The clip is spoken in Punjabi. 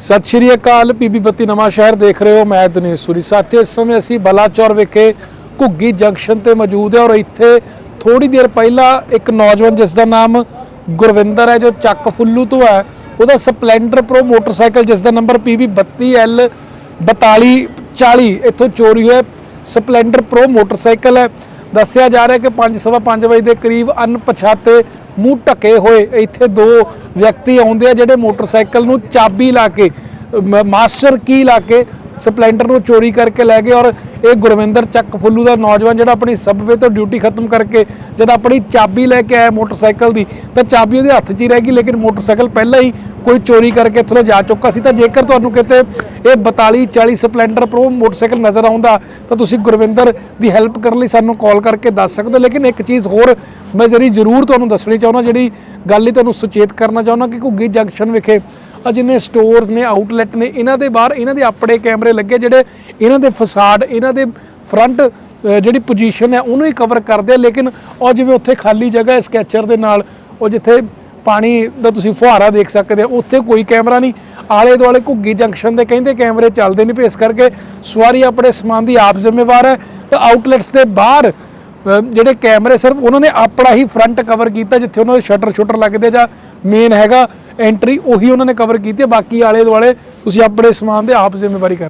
ਸਤਿ ਸ਼੍ਰੀ ਅਕਾਲ ਪੀਬੀ ਬੱਤੀ ਨਵਾਂ ਸ਼ਹਿਰ ਦੇਖ ਰਹੇ ਹੋ, ਮੈਂ ਦਿਨੇਸ਼ ਸੂਰੀ। ਸਾਥੀਓ ਇਸ ਸਮੇਂ ਅਸੀਂ ਬਲਾਚੌਰ ਵਿਖੇ ਘੁੱਗੀ ਜੰਕਸ਼ਨ ਤੇ ਮੌਜੂਦ ਹੈ ਔਰ ਇੱਥੇ ਥੋੜੀ ਦੇਰ ਪਹਿਲਾਂ ਇੱਕ ਨੌਜਵਾਨ, ਜਿਸ ਦਾ ਨਾਮ ਗੁਰਵਿੰਦਰ ਹੈ, ਜੋ ਚੱਕ ਫੁੱਲੂ ਤੋਂ ਹੈ, ਉਹਦਾ ਸਪਲੈਂਡਰ ਪ੍ਰੋ ਮੋਟਰਸਾਈਕਲ, ਜਿਸ ਦਾ ਨੰਬਰ ਪੀਬੀ 32L 4240 ਇੱਥੋਂ ਚੋਰੀ ਹੋਇਆ। ਸਪਲੈਂਡਰ ਪ੍ਰੋ ਮੋਟਰਸਾਈਕਲ ਹੈ। ਦੱਸਿਆ ਜਾ ਰਿਹਾ ਕਿ 5:30 ਵਜੇ ਦੇ ਕਰੀਬ ਅਣਪਛਾਤੇ ਮੂੰਹ ਢਕੇ ਹੋਏ। ਇੱਥੇ ਦੋ ਵਿਅਕਤੀ ਆਉਂਦੇ ਆ ਜਿਹੜੇ ਮੋਟਰਸਾਈਕਲ ਨੂੰ ਚਾਬੀ ਲਾ ਕੇ, ਮ- ਮਾਸਟਰ ਕੀ ਲਾ ਕੇ ਸਪਲੈਂਡਰ ਨੂੰ ਚੋਰੀ ਕਰਕੇ ਲੈ ਗਏ ਔਰ ਇਹ ਗੁਰਵਿੰਦਰ ਚੱਕ ਫੁੱਲੂ ਦਾ ਨੌਜਵਾਨ ਜਿਹੜਾ ਆਪਣੀ ਸਬਵੇ ਤੋਂ ਡਿਊਟੀ ਖਤਮ ਕਰਕੇ ਜਦ ਆਪਣੀ ਚਾਬੀ ਲੈ ਕੇ ਆਇਆ ਮੋਟਰਸਾਈਕਲ ਦੀ, ਤਾਂ ਚਾਬੀ ਉਹਦੇ ਹੱਥ 'ਚ ਹੀ ਰਹਿ ਗਈ, ਲੇਕਿਨ ਮੋਟਰਸਾਈਕਲ ਪਹਿਲਾਂ ਹੀ ਕੋਈ ਚੋਰੀ ਕਰਕੇ ਇੱਥੋਂ ਜਾ ਚੁੱਕਾ ਸੀ। ਤਾਂ ਜੇਕਰ ਤੁਹਾਨੂੰ ਕਿਤੇ ਇਹ 42 40 ਸਪਲੈਂਡਰ ਪ੍ਰੋ ਮੋਟਰਸਾਈਕਲ ਨਜ਼ਰ ਆਉਂਦਾ, ਤਾਂ ਤੁਸੀਂ ਗੁਰਵਿੰਦਰ ਦੀ ਹੈਲਪ ਕਰਨ ਲਈ ਸਾਨੂੰ ਕਾਲ ਕਰਕੇ ਦੱਸ ਸਕਦੇ ਹੋ। ਲੇਕਿਨ ਇੱਕ ਚੀਜ਼ ਹੋਰ ਮੈਂ ਜ਼ਰੀ ਜ਼ਰੂਰ ਤੁਹਾਨੂੰ ਦੱਸਣੀ ਚਾਹੁੰਦਾ, ਜਿਹੜੀ ਗੱਲ ਹੀ ਤੁਹਾਨੂੰ ਸੁਚੇਤ ਕਰਨਾ ਚਾਹੁੰਦਾ ਕਿ ਘੁੱਗੀ ਜੰਕਸ਼ਨ ਵਿਖੇ ਆ ਜਿੰਨੇ ਸਟੋਰਸ ਨੇ ਆਊਟਲੈਟ ਨੇ, ਇਹਨਾਂ ਦੇ ਬਾਹਰ ਇਹਨਾਂ ਦੇ ਆਪਣੇ ਕੈਮਰੇ ਲੱਗੇ ਜਿਹੜੇ ਇਹਨਾਂ ਦੇ ਫਸਾਡ ਇਹਨਾਂ ਦੇ ਫਰੰਟ ਜਿਹੜੀ ਪੋਜੀਸ਼ਨ ਹੈ, ਉਹਨੂੰ ਹੀ ਕਵਰ ਕਰਦੇ ਲੇਕਿਨ ਉਹ ਜਿਵੇਂ ਉੱਥੇ ਖਾਲੀ ਜਗ੍ਹਾ ਹੈ ਸਕੈਚਰ ਦੇ ਨਾਲ, ਉਹ ਜਿੱਥੇ ਪਾਣੀ ਦਾ ਤੁਸੀਂ ਫੁਹਾਰਾ ਦੇਖ ਸਕਦੇ ਹੋ, ਉੱਥੇ ਕੋਈ ਕੈਮਰਾ ਨਹੀਂ। ਆਲੇ ਦੁਆਲੇ ਘੁੱਗੀ ਜੰਕਸ਼ਨ ਦੇ ਕਹਿੰਦੇ ਕੈਮਰੇ ਚੱਲਦੇ ਨਹੀਂ ਪਏ। ਇਸ ਕਰਕੇ ਸਵਾਰੀ ਆਪਣੇ ਸਮਾਨ ਦੀ ਆਪ ਜ਼ਿੰਮੇਵਾਰ ਹੈ। ਤੇ ਆਊਟਲੈਟਸ ਦੇ ਬਾਹਰ ਜਿਹੜੇ ਕੈਮਰੇ ਸਿਰਫ ਉਹਨਾਂ ਨੇ ਆਪਣਾ ਹੀ ਫਰੰਟ ਕਵਰ ਕੀਤਾ ਜਿੱਥੇ ਉਹਨਾਂ ਦੇ ਸ਼ਟਰ ਸ਼ੁਟਰ ਲੱਗਦੇ ਜਾਂ ਮੇਨ ਹੈਗਾ ਐਂਟਰੀ ਉਹੀ ਉਹਨਾਂ ਨੇ ਕਵਰ ਕੀਤੀ। ਬਾਕੀ ਆਲੇ ਦੁਆਲੇ ਤੁਸੀਂ ਆਪਣੇ ਸਮਾਨ ਦੇ ਆਪ ਜ਼ਿੰਮੇਵਾਰੀ ਕਰ